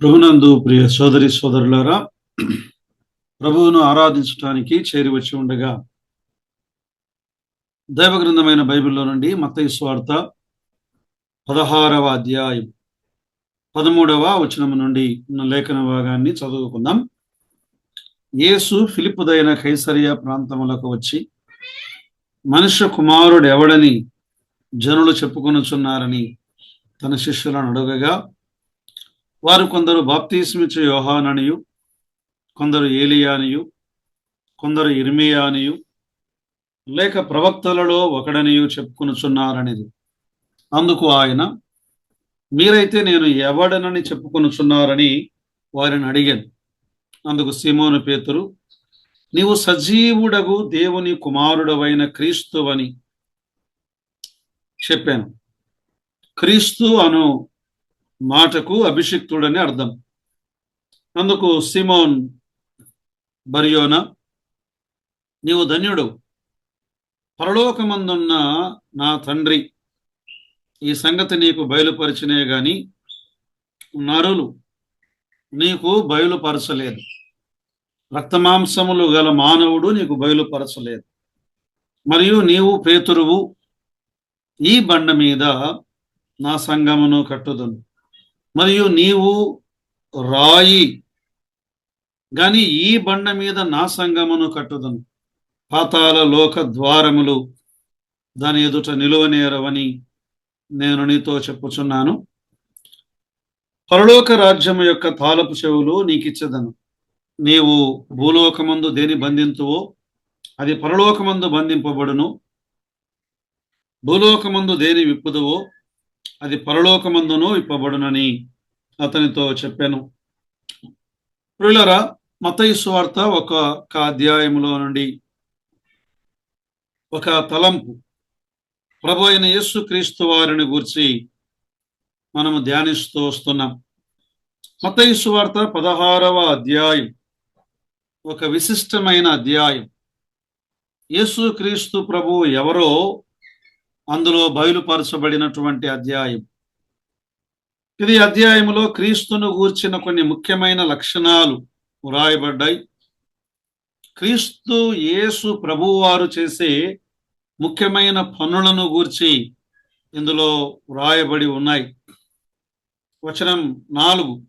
ప్రభునందు ప్రియ సోదరి సోదరులారా ప్రభువును ఆరాధించడానికి చేరి వచ్చి ఉండగా దైవగ్రంథమైన బైబిల్లో నుండి మత్తయి స్వార్త పదహారవ అధ్యాయం పదమూడవ వచనము నుండి ఉన్న లేఖన భాగాన్ని చదువుకుందాం. యేసు ఫిలిప్పుదైన కైసరియా ప్రాంతములకు వచ్చి మనుష్య కుమారుడు ఎవడని జనులు చెప్పుకొనుచున్నారని తన శిష్యులను అడగగా వారు కొందరు బాప్తీస్మిచ్చు యోహాననియు కొందరు ఏలియానియు కొందరు ఇర్మియానియు లేక ప్రవక్తలలో ఒకడనియు చెప్పుకొనుచున్నారనేది. అందుకు ఆయన మీరైతే నేను ఎవడనని చెప్పుకొనుచున్నారని వారిని అడిగాను. అందుకు సీమోను పేతురు నీవు సజీవుడగు దేవుని కుమారుడవైన క్రీస్తువని చెప్పాను. క్రీస్తు అను మాటకు అభిషిక్తుడని అర్థం. అందుకు సిమోన్ బరియోన నీవు ధన్యుడు. పరలోకమందున్న నా తండ్రి ఈ సంగతి నీకు బయలుపరిచినే గాని నరులు నీకు బయలుపరచలేదు. రక్తమాంసములు గల మానవుడు నీకు బయలుపరచలేదు. మరియు నీవు పేతురువు ఈ బండ మీద నా సంగమును కట్టుదును. మరియు నీవు రాయి. గాని ఈ బండ మీద నా సంగమును కట్టుదను. పాతాల లోక ద్వారములు దాని ఎదుట నిలువనేరవని నేను నీతో చెప్పుచున్నాను. పరలోక రాజ్యము యొక్క తాలపు చెవులు నీకిచ్చదను. నీవు భూలోకమందు దేని బంధింతువో అది పరలోకమందు బంధింపబడును. భూలోకమందు దేని విప్పుదువో అది పరలోకమందును ఇప్పబడునని అతనితో చెప్పాను. ప్రియులరా మతయి స్వార్త ఒక అధ్యాయంలో నుండి ఒక తలంపు. ప్రభు అయిన యేసు క్రీస్తు వారిని గురించి మనము ధ్యానిస్తూ వస్తున్నాం. మతయి సువార్త పదహారవ అధ్యాయం ఒక విశిష్టమైన అధ్యాయం. యేసు క్రీస్తు ప్రభు ఎవరో అందులో బయలుపరచబడినటువంటి అధ్యాయం. ఇది అధ్యాయంలో క్రీస్తును గూర్చిన కొన్ని ముఖ్యమైన లక్షణాలు వ్రాయబడ్డాయి. క్రీస్తు యేసు ప్రభువారు చేసే ముఖ్యమైన పనులను గూర్చి ఇందులో వ్రాయబడి ఉన్నాయి. వచనం నాలుగు.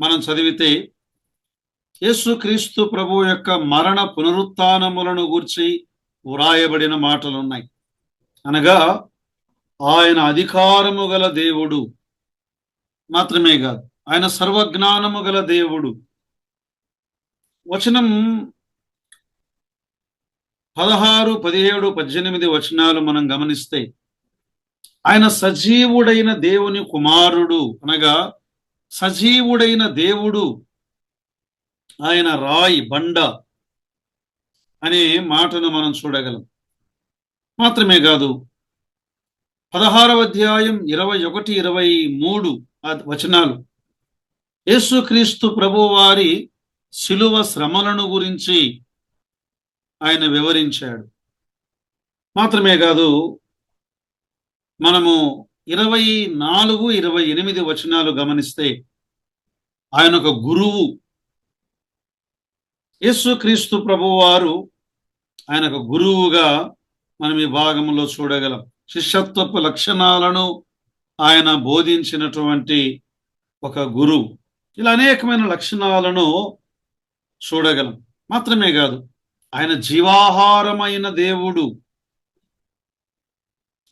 మనం చదివితే యేసుక్రీస్తు ప్రభు యొక్క మరణ పునరుత్నములను గూర్చి వ్రాయబడిన మాటలు ఉన్నాయి అనగా ఆయన అధికారము గల దేవుడు. మాత్రమే కాదు ఆయన సర్వజ్ఞానము గల దేవుడు. వచనం పదహారు పదిహేడు పద్దెనిమిది వచనాలు మనం గమనిస్తే ఆయన సజీవుడైన దేవుని కుమారుడు అనగా సజీవుడైన దేవుడు ఆయన రాయి బండ అనే మాటను మనం చూడగలం. మాత్రమే కాదు. పదహారవ అధ్యాయం ఇరవై ఒకటి ఇరవై మూడు వచనాలు. యేసుక్రీస్తు ప్రభువారి శిలువ శ్రమలను గురించి ఆయన వివరించాడు. మాత్రమే కాదు మనము ఇరవై నాలుగు ఇరవై ఎనిమిది వచనాలు గమనిస్తే ఆయన ఒక గురువు. యేసుక్రీస్తు ప్రభువారు ఆయన ఒక గురువుగా మనం ఈ భాగంలో చూడగలం. శిష్యత్వపు లక్షణాలను ఆయన బోధించినటువంటి ఒక గురువు ఇలా అనేకమైన లక్షణాలను చూడగలం. మాత్రమే కాదు ఆయన జీవాహారమైన దేవుడు.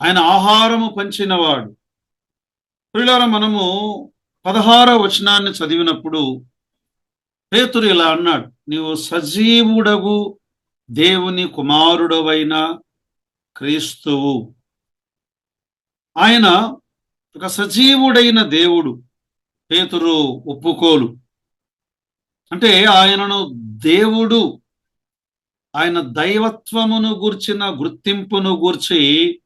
ఆయన ఆహారము పంచినవాడు. పిల్లల మనము పదహార వచనాన్ని చదివినప్పుడు పేతురు ఇలా అన్నాడు నీవు సజీవుడవు దేవుని కుమారుడవైన క్రీస్తువు. ఆయన ఒక సజీవుడైన దేవుడు పేతురు ఒప్పుకోలు. అంటే ఆయనను దేవుడు ఆయన దైవత్వమును గూర్చిన గుర్తింపును గూర్చి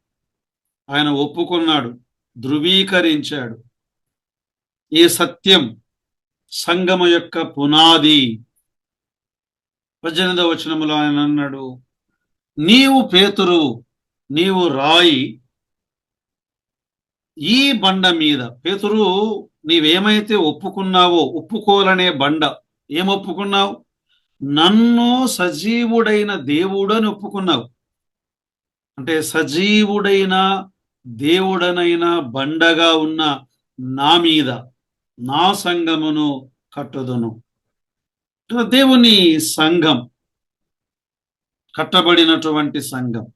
ఆయన ఒప్పుకున్నాడు ధృవీకరించాడు. ఈ సత్యం సంగమ యొక్క పునాది. పద్దెనిమిదవ వచనములో ఆయన అన్నాడు నీవు పేతురు నీవు రాయి. ఈ బండ మీద పేతురు నీవేమైతే ఒప్పుకున్నావో ఒప్పుకోలనే బండ. ఏం ఒప్పుకున్నావు నన్ను సజీవుడైన దేవుడు అని ఒప్పుకున్నావు. అంటే సజీవుడైన దేవుడనైన బండగా ఉన్న నా మీద నా సంఘమును కట్టుదును. దేవుని సంఘం కట్టబడినటువంటి సంఘం.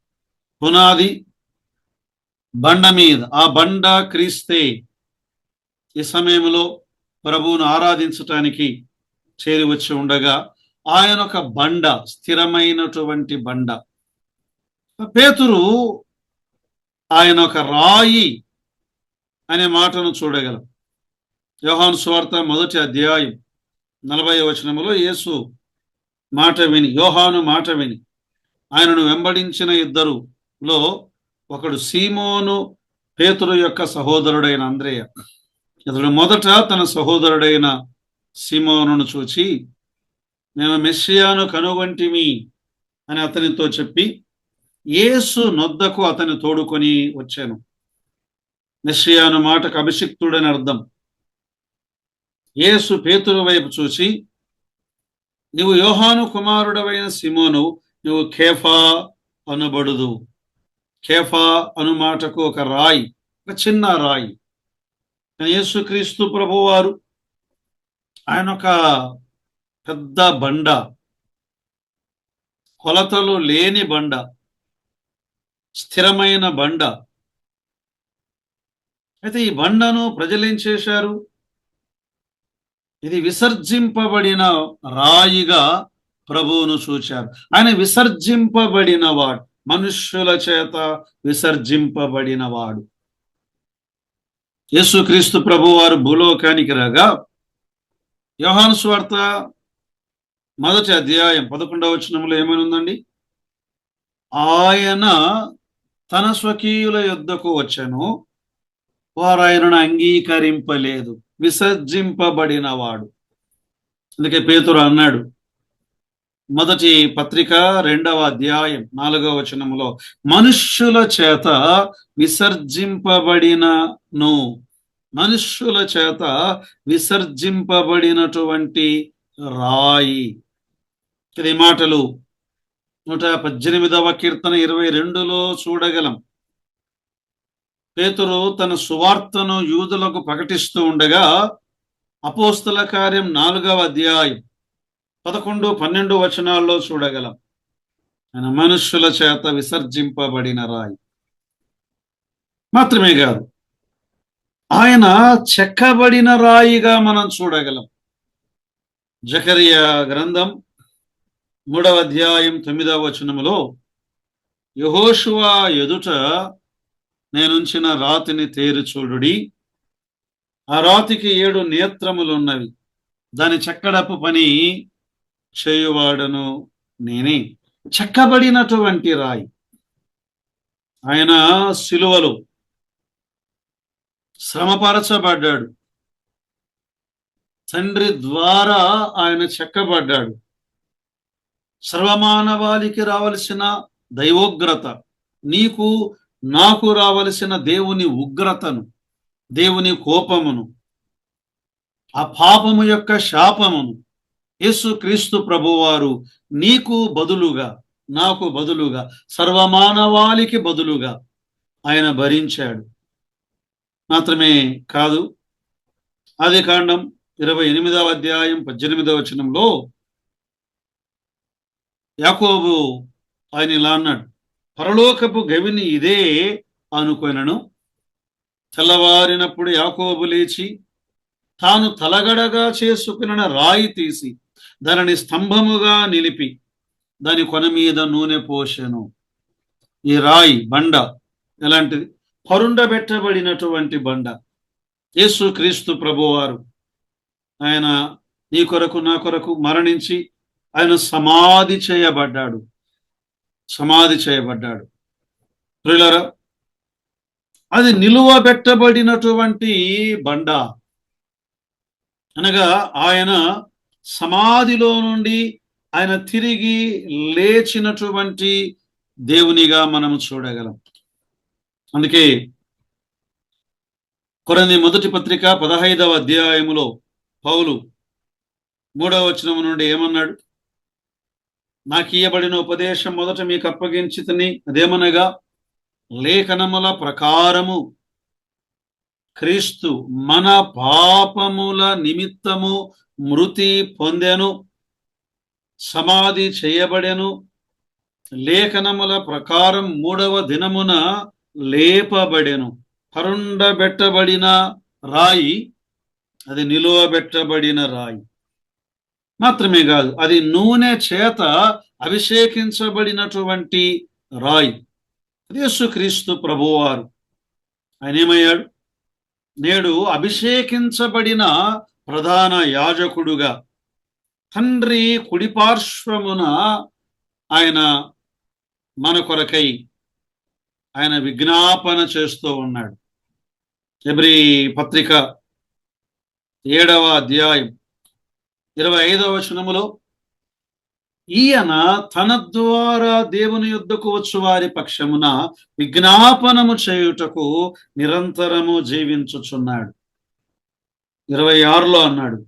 పునాది బండ మీద ఆ బండ క్రీస్తే ఈ సమయంలో ప్రభువును ఆరాధించటానికి చేరి వచ్చి ఉండగా ఆయన ఒక బండ స్థిరమైనటువంటి బండ. పేతురు ఆయన ఒక రాయి అనే మాటను చూడగలం. యోహాను స్వార్త మొదటి అధ్యాయం నలభై వచనములో యేసు మాట విని యోహాను మాట విని ఆయనను వెంబడించిన ఇద్దరు లో ఒకడు సీమోను పేతురు యొక్క సహోదరుడైన అంద్రేయ. ఇతడు మొదట తన సహోదరుడైన సీమోనును చూచి నేను మెస్సియాను కనుగొంటిమి అని అతనితో చెప్పి యేసు నొద్దకు అతని తోడుకొని వచ్చాను. మెస్సియాను మాటకు అభిషిక్తుడని అర్థం. యేసు పేతురు వైపు చూసి నీవు యోహాను కుమారుడవైన సిమోను నువ్వు కేఫా అనబడుదు. కేఫా అనుమాటకు ఒక రాయి ఒక చిన్న రాయి. యేసుక్రీస్తు ప్రభువారు ఆయన ఒక పెద్ద బండ కొలతలు లేని బండ స్థిరమైన బండ. అయితే ఈ బండను ప్రజలేం చేశారు? ఇది విసర్జింపబడిన రాయిగా ప్రభువును చూచారు ఆయన విసర్జింపబడిన వాడు. మనుష్యుల చేత విసర్జింపబడినవాడు. యేసుక్రీస్తు ప్రభు వారు భూలోకానికి రాగా యోహాను స్వార్త మొదటి అధ్యాయం పదకొండవ వచనంలో ఏమైనా ఉందండి? ఆయన తన స్వకీయుల యుద్ధకు వచ్చాను వారు ఆయనను అంగీకరింపలేదు విసర్జింపబడినవాడు. అందుకే పేతురు అన్నాడు మొదటి పత్రిక రెండవ అధ్యాయం నాలుగవ వచనములో మనుష్యుల చేత విసర్జింపబడినను. మనుష్యుల చేత విసర్జింపబడినటువంటి రాయి. ఇది మాటలు నూట పద్దెనిమిదవ కీర్తన ఇరవై రెండులో చూడగలం. పేతురు తన సువార్తను యూదులకు ప్రకటిస్తూ ఉండగా అపోస్తల కార్యం నాలుగవ అధ్యాయం పదకొండు పన్నెండు వచనాల్లో చూడగలం. ఆయన మనుష్యుల చేత విసర్జింపబడిన రాయి. మాత్రమే కాదు ఆయన చెక్కబడిన రాయిగా మనం చూడగలం. జకరియా గ్రంథం మూడవ అధ్యాయం తొమ్మిదవ వచనములో యహోషువా ఎదుట నేనుంచిన రాతిని తేరు చూడుడి ఆ రాతికి ఏడు నేత్రములు ఉన్నవి దాని చెక్కడపు పని చేయువాడను నేనే. చెక్కబడినటువంటి రాయి. ఆయన సిలువలో శ్రమపరచబడ్డాడు. తండ్రి ద్వారా ఆయన చెక్కబడ్డాడు. సర్వమానవాళికి రావలసిన దైవోగ్రత నీకు నాకు రావలసిన దేవుని ఉగ్రతను దేవుని కోపమును ఆ పాపము యొక్క శాపమును యేసు క్రీస్తు ప్రభువారు నీకు బదులుగా నాకు బదులుగా సర్వమానవాళికి బదులుగా ఆయన భరించాడు. మాత్రమే కాదు ఆది కాండం ఇరవై ఎనిమిదవ అధ్యాయం పద్దెనిమిదవ వచనంలో యాకోబు ఆయన ఇలా అన్నాడు పరలోకపు గవిని ఇదే అనుకొనను తెల్లవారినప్పుడు యాకోబు లేచి తాను తలగడగా చేసుకున్న రాయి తీసి దానిని స్తంభముగా నిలిపి దాని కొన మీద నూనె పోషెను ఈ రాయి బండ ఎలాంటిది? పరుండబెట్టబడినటువంటి బండ. యేసు క్రీస్తు ప్రభువారు ఆయన నీ కొరకు నా కొరకు మరణించి ఆయన సమాధి చేయబడ్డాడు. సమాధి చేయబడ్డాడు. ప్రియులరా అది నిలువబెట్టబడినటువంటి బండ. అనగా ఆయన సమాధిలో నుండి ఆయన తిరిగి లేచినటువంటి దేవునిగా మనం చూడగలం. అందుకే కొరంది మొదటి పత్రిక పదహైదవ అధ్యాయములో పౌలు మూడవ వచనము నుండి ఏమన్నాడు? నాకు ఇయ్యబడిన ఉపదేశం మొదట మీకు అప్పగించితని అదేమనగా లేఖనముల ప్రకారము క్రీస్తు మన పాపముల నిమిత్తము మృతి పొందెను సమాధి చేయబడెను. లేఖనముల ప్రకారం మూడవ దినమున లేపబడెను. పరుండబెట్టబడిన రాయి అది నిలువబెట్టబడిన రాయి. మాత్రమే కాదు అది నూనె చేత అభిషేకించబడినటువంటి రాయి. యేసుక్రీస్తు ప్రభువారు. ఆయన ఏమయ్యాడు? నేడు అభిషేకించబడిన ప్రధాన యాజకుడుగా. తండ్రి కుడిపార్శ్వమున ఆయన మన కొరకై ఆయన విజ్ఞాపన చేస్తూ ఉన్నాడు. ఎబ్రి పత్రిక ఏడవ అధ్యాయం ఇరవై ఐదవ వచనములో ఈయన తన ద్వారా దేవుని యుద్ధకు వచ్చు వారి పక్షమున విజ్ఞాపనము చేయుటకు నిరంతరము జీవించుచున్నాడు. ఇరవై ఆరులో అన్నాడు.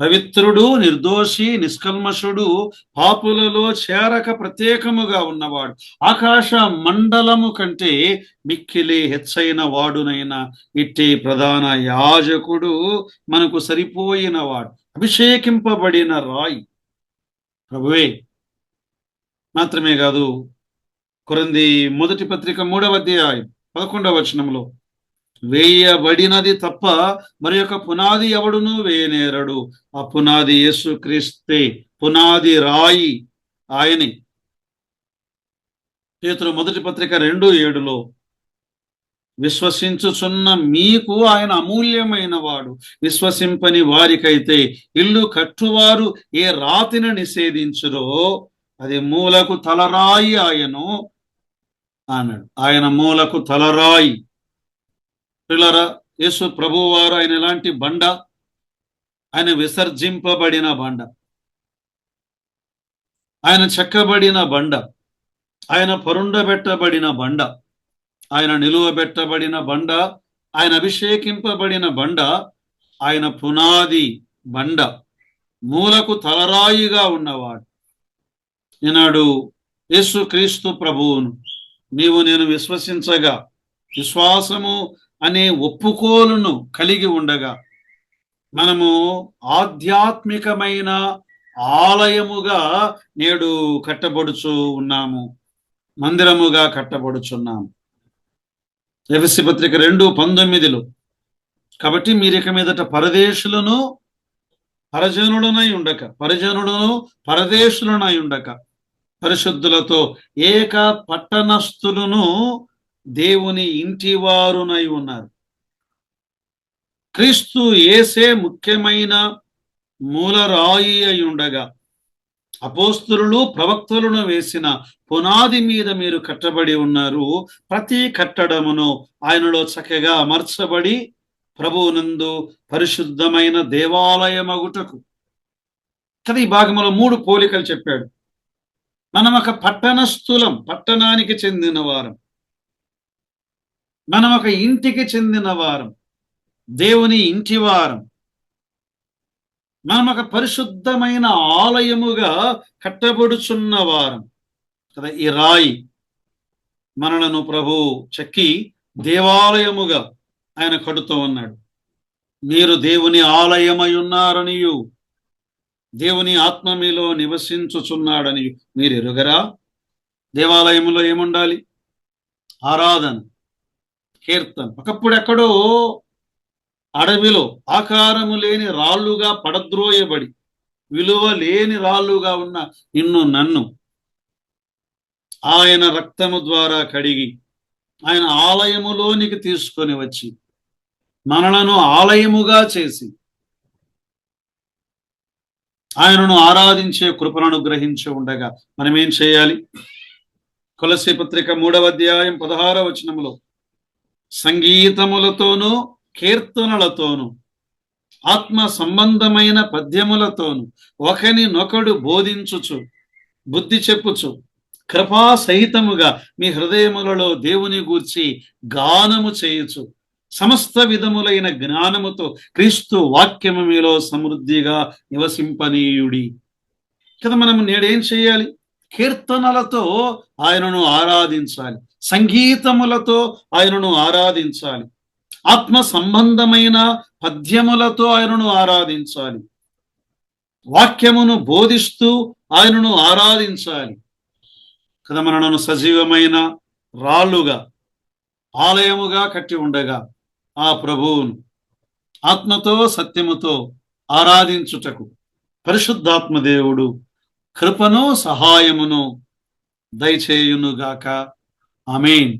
పవిత్రుడు నిర్దోషి నిష్కల్మషుడు పాపులలో చేరక ప్రత్యేకముగా ఉన్నవాడు. ఆకాశ మండలము కంటే మిక్కిలి హెచ్చైన వాడునైన ఇట్టి ప్రధాన యాజకుడు మనకు సరిపోయినవాడు. అభిషేకింపబడిన రాయి. ప్రభువే మాత్రమే కాదు కొరంది మొదటి పత్రిక మూడవ అధ్యాయం పదకొండవ వచనంలో వేయబడినది తప్ప మరి యొక్క పునాది ఎవడును? వేయనేరడు ఆ పునాది యేసు క్రీస్తే. పునాది రాయి ఆయనే. పేతురు మొదటి పత్రిక రెండు ఏడులో విశ్వసించుచున్న మీకు ఆయన అమూల్యమైన వాడు. విశ్వసింపని వారికైతే ఇల్లు కట్టువారు ఏ రాతిని నిషేధించురో అది మూలకు తలరాయి ఆయను అన్నాడు. ఆయన మూలకు తలరాయి. పిల్లరా యేసు ప్రభువారు ఆయన ఎలాంటి బండ? ఆయన విసర్జింపబడిన బండ. ఆయన చెక్కబడిన బండ. ఆయన పరుండబెట్టబడిన బండ. ఆయన నిలువబెట్టబడిన బండ. ఆయన అభిషేకింపబడిన బండ. ఆయన పునాది బండ. మూలకు తలరాయిగా ఉన్నవాడు. ఈనాడు యేసు క్రీస్తు ప్రభువును నీవు నేను విశ్వసించగా విశ్వాసము అనే ఒప్పుకోలును కలిగి ఉండగా మనము ఆధ్యాత్మికమైన ఆలయముగా నేడు కట్టబడుచు ఉన్నాము. మందిరముగా కట్టబడుచున్నాము ఎఫ్ఎస్సి పత్రిక రెండు పంతొమ్మిదిలో. కాబట్టి మీరు ఇక మీదట పరదేశులను పరజనుడునై ఉండక పరిజనుడును పరదేశులనై ఉండక పరిశుద్ధులతో ఏక పట్టణస్థులను దేవుని ఇంటి వారునై ఉన్నారు. క్రీస్తు ఏసే ముఖ్యమైన మూలరాయి అయి ఉండగా అపోస్తులు ప్రవక్తలను వేసిన పునాది మీద మీరు కట్టబడి ఉన్నారు. ప్రతి కట్టడమును ఆయనలో చక్కగా అమర్చబడి ప్రభువునందు పరిశుద్ధమైన దేవాలయమగుటకు. కదా ఈ భాగంలో మూడు పోలికలు చెప్పాడు. మనం ఒక పట్టణస్థులం పట్టణానికి చెందిన వారం. మనం ఒక ఇంటికి చెందిన వారం దేవుని ఇంటి వారం. మనం ఒక పరిశుద్ధమైన ఆలయముగా కట్టబడుచున్న వారం. కదా ఈ రాయి మనలను ప్రభు చెక్కి దేవాలయముగా ఆయన కడుతూ ఉన్నాడు. మీరు దేవుని ఆలయమై ఉన్నారనియు దేవుని ఆత్మ మీలో నివసించుచున్నాడని మీరు ఎరుగరా? దేవాలయములో ఏముండాలి? ఆరాధన. కీర్తన్. ఒకప్పుడెక్కడో అడవిలో ఆకారము లేని రాళ్ళుగా పడద్రోయబడి విలువ లేని రాళ్ళుగా ఉన్న నిన్ను నన్ను ఆయన రక్తము ద్వారా కడిగి ఆయన ఆలయములోనికి తీసుకొని వచ్చి మనలను ఆలయముగా చేసి ఆయనను ఆరాధించే కృపను అనుగ్రహించి ఉండగా మనమేం చేయాలి? తులసి పత్రిక మూడవ అధ్యాయం పదహారవ వచనములో సంగీతములతోనూ కీర్తనలతోనూ ఆత్మ సంబంధమైన పద్యములతోను ఒకనినొకడు బోధించుచు బుద్ధి చెప్పుచు కృపా సహితముగా మీ హృదయములలో దేవుని గూర్చి గానము చేయుచు సమస్త విధములైన జ్ఞానముతో క్రీస్తు వాక్యము మీలో సమృద్ధిగా నివసింపనీయుడి. కదా మనం నేడేం చేయాలి? కీర్తనలతో ఆయనను ఆరాధించాలి. సంగీతములతో ఆయనను ఆరాధించాలి. ఆత్మ సంబంధమైన పద్యములతో ఆయనను ఆరాధించాలి. వాక్యమును బోధిస్తూ ఆయనను ఆరాధించాలి. కదా మనను సజీవమైన రాళ్ళుగా ఆలయముగా కట్టి ఉండగా ఆ ప్రభువును ఆత్మతో సత్యముతో ఆరాధించుటకు పరిశుద్ధాత్మ దేవుడు కృపను సహాయమును దయచేయునుగాక. అమీన్